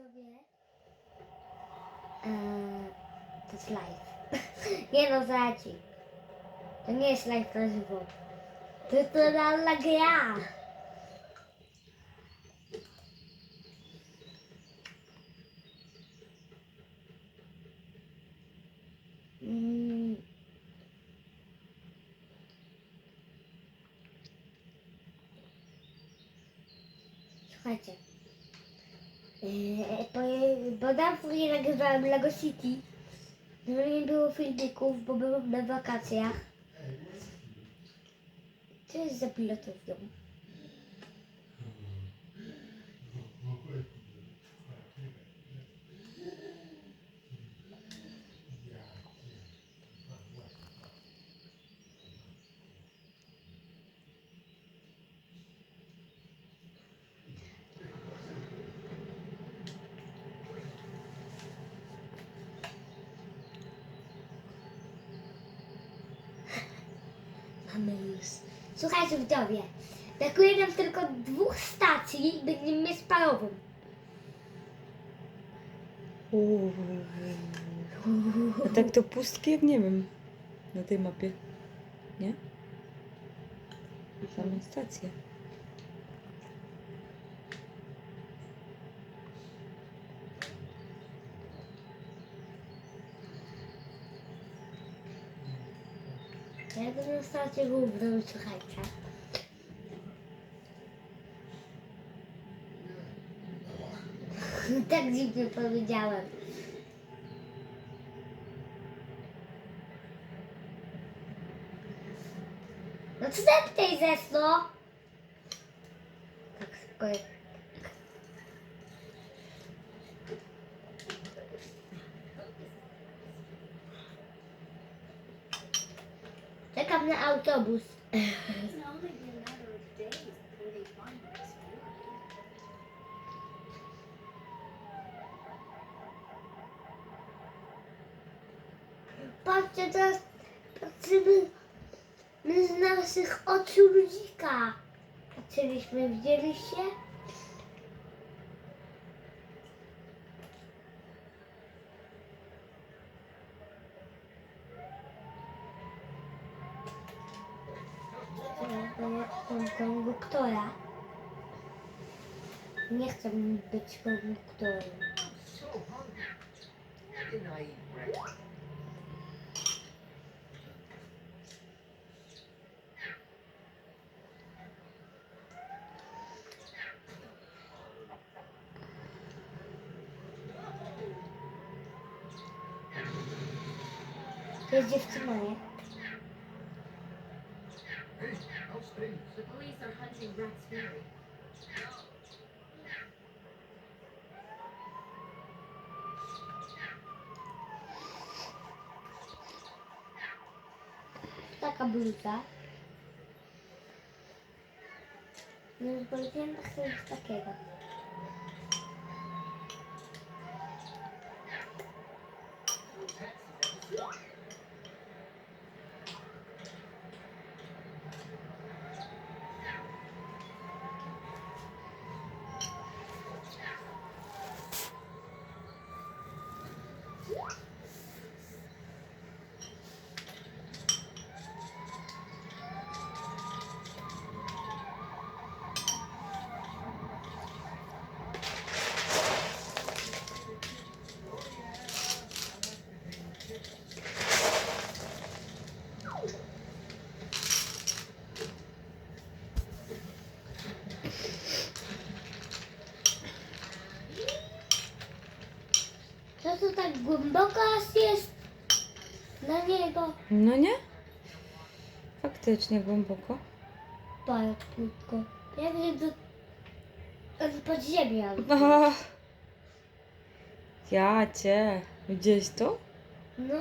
widzowie. Eee, to jest live. nie no, zaci. To nie jest live na żywo. To jest normalna gra. Mm. Słuchajcie. Eee, bo, dawno nie nagrywałem Lego City. No nie było filmików, bo byłem na wakacjach. Co jest za pilotowią? Mamy już. Słuchajcie widzowie, brakuje nam tylko dwóch stacji i będziemy z parową. Uuu. A tak to pustki jak nie wiem na tej mapie. Nie? Same stacje. Ja to stację główną, słuchajcie. tak dziwnie powiedziałem. No co tutaj zesno? Tak spokojnie. Find us. Patrzcie, teraz patrzymy my z naszych oczu ludzika. Patrzyliśmy, widzieliście? Konduktora. Nie chcę być konduktorem. Taka bluza. No już powiedziałem, że chcę coś takiego. Tak głęboko jest na niego? No nie? Faktycznie głęboko. Bardzo płytko. Ja wiem, do... od podziemia. Ach. Ja cię. Widziałeś to? No,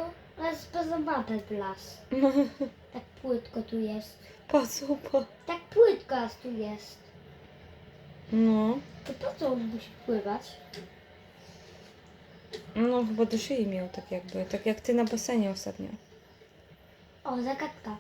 aż poza mapę las. Tak płytko tu jest. Po co? Po... Tak płytko aż tu jest. No. To po co on musi pływać? Ну, bo do szyi miał tak jakby, tak jak ty na basenie ostatnio. O, zagadka.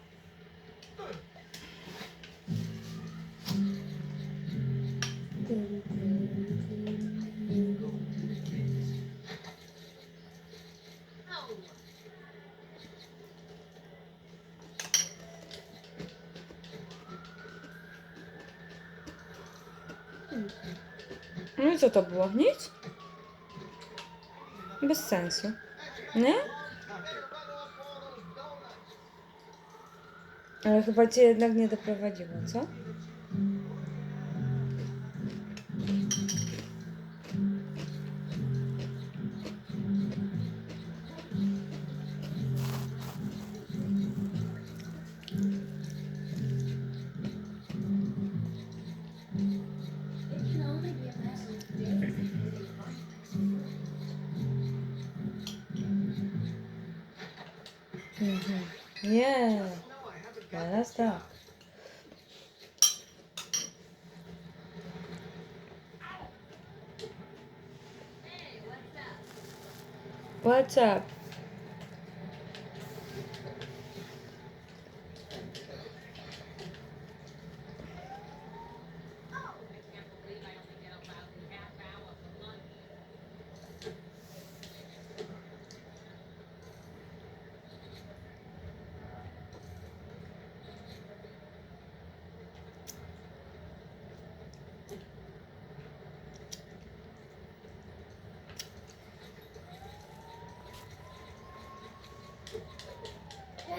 No i co to było? Nic? Bez sensu. Nie? Ale chyba cię jednak nie doprowadziło, co? Mhm. Nie. Teraz tak. What's up?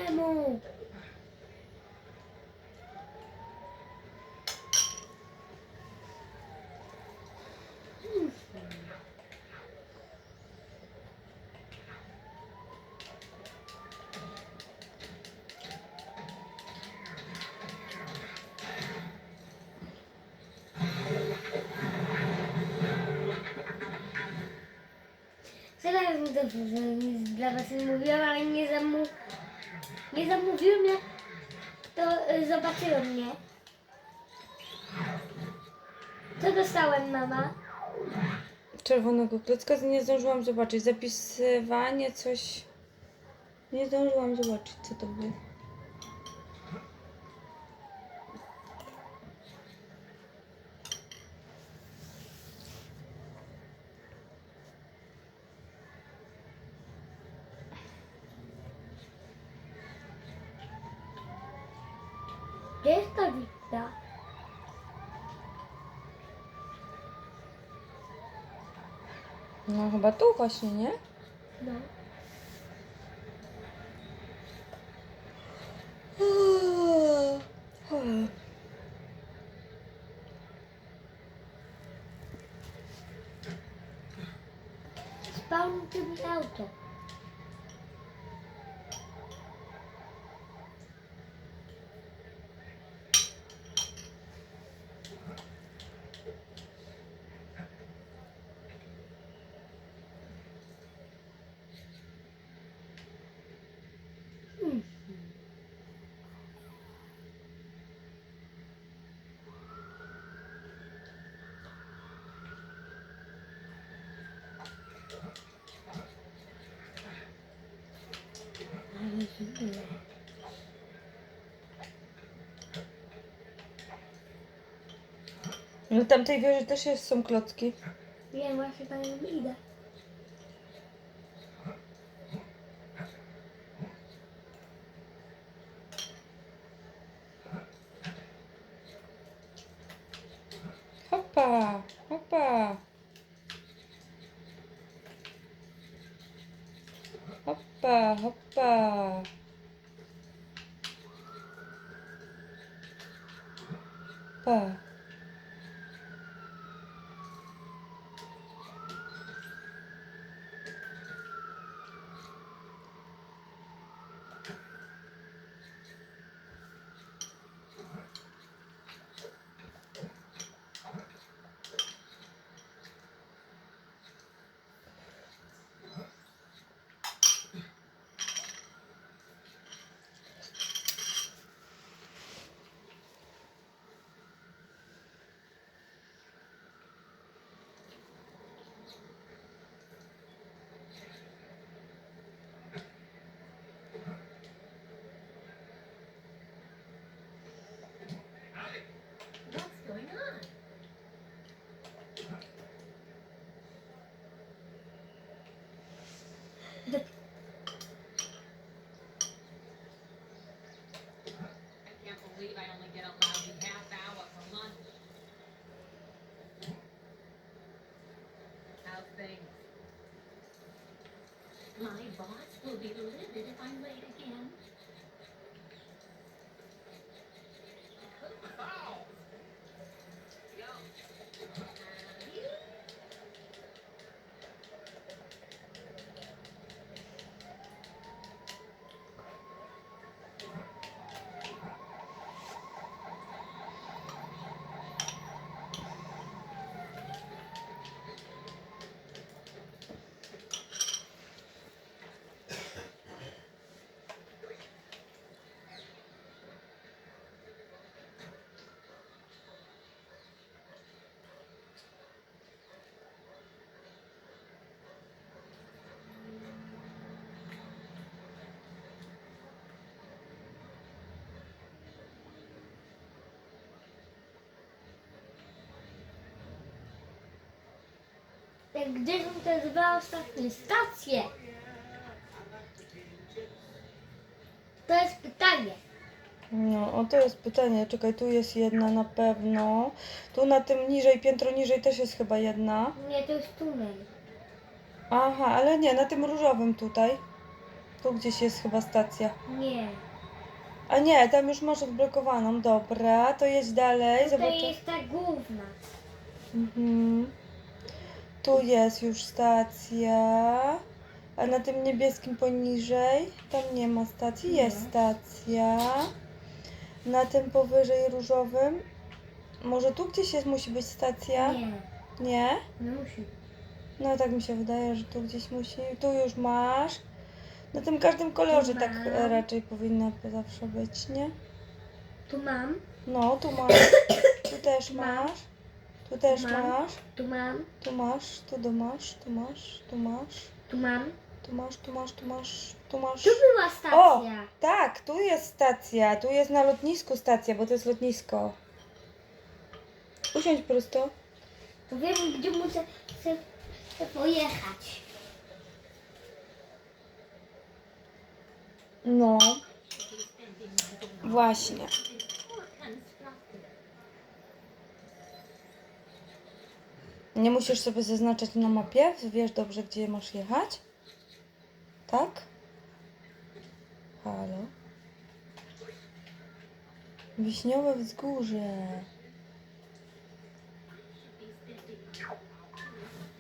Czemu? Mi to dla was mówiłam, ale nie, zamu nie to y, mnie. Co dostałem, mama? Czerwonego klocka nie zdążyłam zobaczyć. Zapisywanie coś. Nie zdążyłam zobaczyć, co to było. Chyba tu właśnie, nie? No. No tamtej wieży też jest, są klocki. Wiem, właśnie tam idę. Hopa, hopa. Hopa, hopa. Pa. My boss will be livid if I'm late again. Gdzie są te dwa ostatnie stacje? To jest pytanie. No, o to jest pytanie. Czekaj, tu jest jedna na pewno. Tu na tym niżej, piętro niżej też jest chyba jedna. Nie, to jest tunel. Aha, ale nie, na tym różowym tutaj. Tu gdzieś jest chyba stacja. Nie. A nie, tam już masz odblokowaną. Dobra, to jedź dalej. Tutaj Zobaczę. jest ta główna. Mhm. Tu jest już stacja. A na tym niebieskim poniżej, tam nie ma stacji, jest stacja. Na tym powyżej różowym, może tu gdzieś jest, musi być stacja? Nie. Nie? Nie musi. No tak mi się wydaje, że tu gdzieś musi. Tu już masz. Na tym każdym kolorze tak Mam. raczej powinna zawsze być, nie? Tu mam, No, tu masz. Tu też Mam. masz. Tu też Mam. masz. tu mam, Tu masz, tu masz, tu masz, tu masz, tu mam. tu masz, tu masz, tu masz, tu masz. Tu była stacja. Tak, tu jest stacja, tu jest na lotnisku stacja, bo to jest lotnisko. Usiądź prosto. To wiem, gdzie muszę chcę, chcę pojechać. No. Właśnie. Nie musisz sobie zaznaczać na mapie, wiesz dobrze, gdzie masz jechać? Tak? Halo? Wiśniowe wzgórze.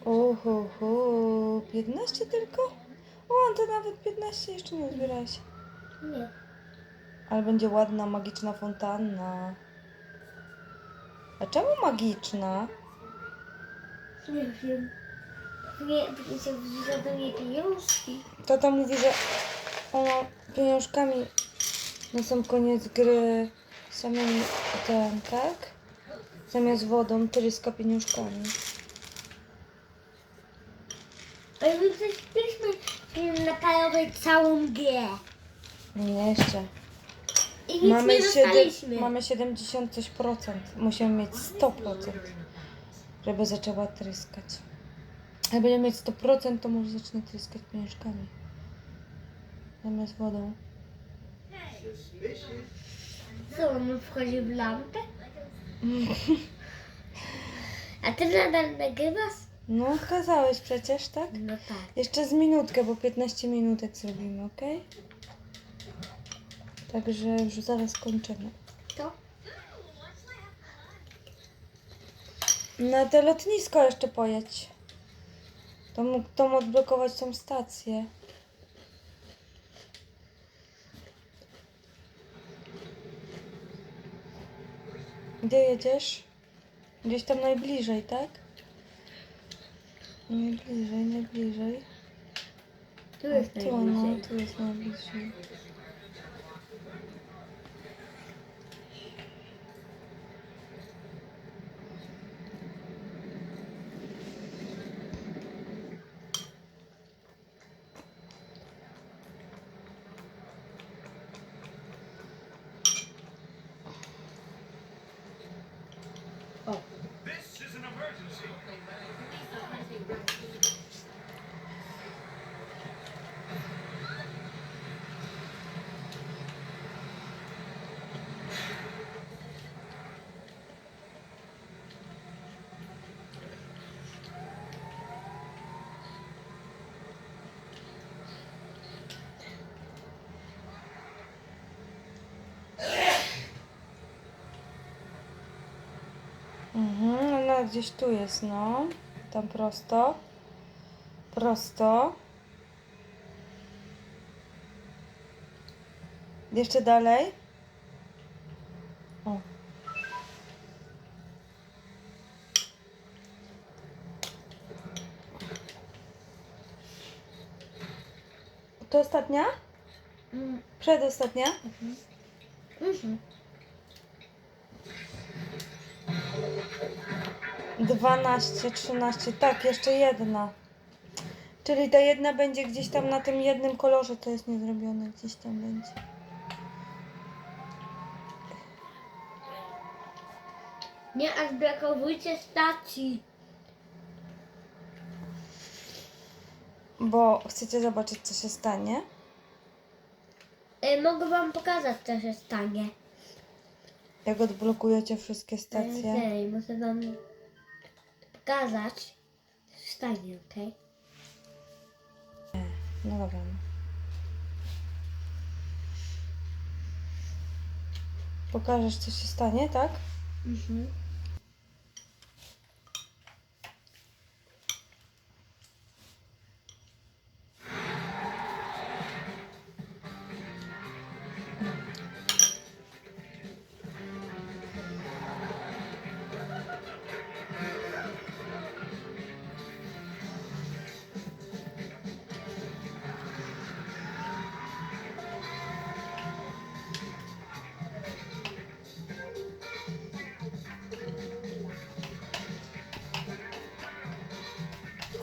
Oho, 15 tylko? O, to nawet 15 jeszcze nie zbierałeś. Nie. Ale będzie ładna, magiczna fontanna. A czemu magiczna? Nie wiem. Nie, się mnie pieniążki. Tata mówi, że ona pieniążkami na sam koniec gry samym ten, tak? Zamiast wodą tryska pieniążkami. Ale my przecież byliśmy film na parowej całą grę. Nie, jeszcze. I nic Mamy, nie dostaliśmy. mamy 70 coś procent. Musimy mieć 100 procent, żeby zaczęła tryskać. Jak będziemy mieć 100%, to może zacznie tryskać pieniążkami. Zamiast wodą. Co, on wchodzi w lampę? A ty nadal nagrywasz? No, kazałeś przecież, tak? No tak. Jeszcze z minutkę, bo 15 minutek zrobimy, ok? Także już zaraz kończymy. To? Na te lotnisko jeszcze pojedź. To mógł tam odblokować tą stację. Gdzie jedziesz? Gdzieś tam najbliżej, tak? Najbliżej, najbliżej. Tu jest tu, no, najbliżej. tu jest najbliżej. Gdzieś tu jest, no. Tam prosto. Prosto. Jeszcze dalej. O. To ostatnia? Mm, Przedostatnia? mhm. 12, 13, tak, jeszcze jedna. Czyli ta jedna będzie gdzieś tam na tym jednym kolorze, to jest niezrobione, gdzieś tam będzie. Nie odblokowujcie stacji. Bo chcecie zobaczyć, co się stanie. E, mogę wam pokazać, co się stanie. Jak odblokujecie wszystkie stacje. Okej, muszę wam co się stanie, okej? No dobra. no. Pokażesz, co się stanie, tak? Mhm.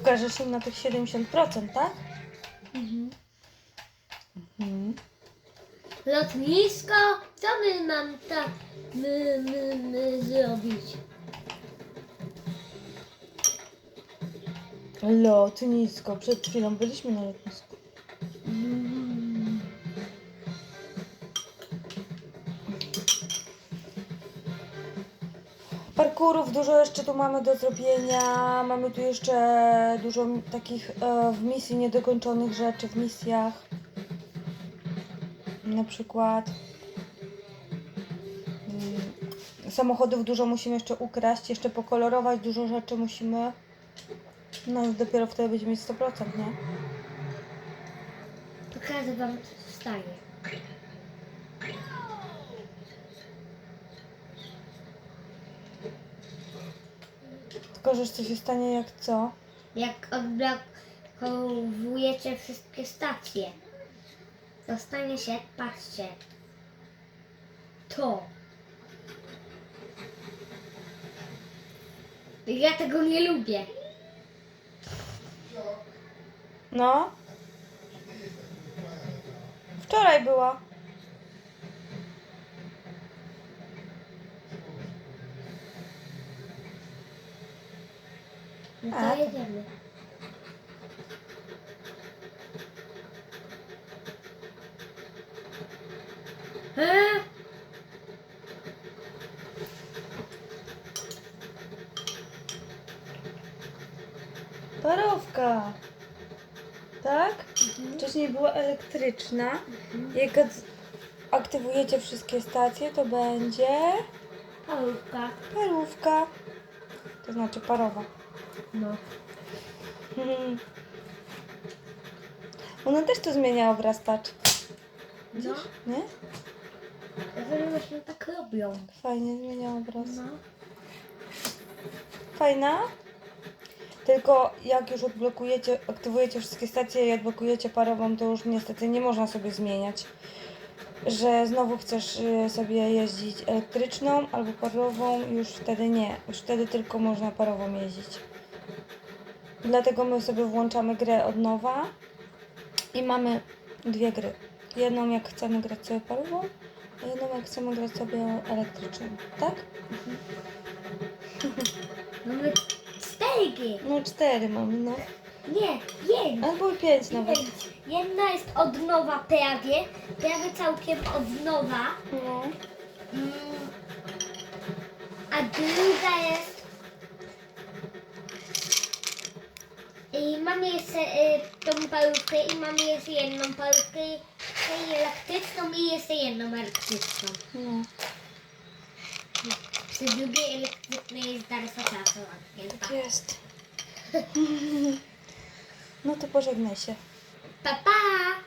Pokażesz im na tych 70%, tak? Mhm. Mhm. Lotnisko? Co my mam tak my, my, my zrobić? Lotnisko. Przed chwilą byliśmy na lotnisku. Parkurów dużo jeszcze tu mamy do zrobienia. Mamy tu jeszcze dużo takich e, w misji niedokończonych rzeczy w misjach. Na przykład mm, samochodów dużo musimy jeszcze ukraść, jeszcze pokolorować dużo rzeczy musimy. No i dopiero wtedy będziemy mieć 100%, nie? Pokażę wam, co się że co się stanie jak co? Jak odblokowujecie wszystkie stacje, to stanie się, patrzcie, to. Ja tego nie lubię. No? Wczoraj była. No A. to jedziemy. E? Parówka. Tak? Wcześniej była elektryczna. Jak od- aktywujecie wszystkie stacje, to będzie Parówka. parówka. To znaczy parowa. No. Mhm. Ona też tu zmienia obraz touch. No. Nie? Dlatego właśnie tak robią. Fajnie zmienia obraz. No. Fajna. Tylko jak już odblokujecie, aktywujecie wszystkie stacje i odblokujecie parową, to już niestety nie można sobie zmieniać. Że znowu chcesz y, sobie jeździć elektryczną albo parową, już wtedy nie. Już wtedy tylko można parową jeździć. Dlatego my sobie włączamy grę od nowa i mamy dwie gry. Jedną jak chcemy grać sobie parową, a jedną jak chcemy grać sobie elektryczną. Tak? Mamy cztery gry. No cztery mamy, no. Nie, pięć. Albo pięć nawet. Pięć. Jedna jest od nowa prawie, prawie całkiem od nowa, No. mm, a druga jest i mamy jeszcze y, tą parówkę i mamy jeszcze jedną parówkę i elektryczną i jeszcze jedną elektryczną. no. Przy drugiej elektrycznej jest czasu odpięta. Tak jest. No to pożegnaj się. Pa, pa!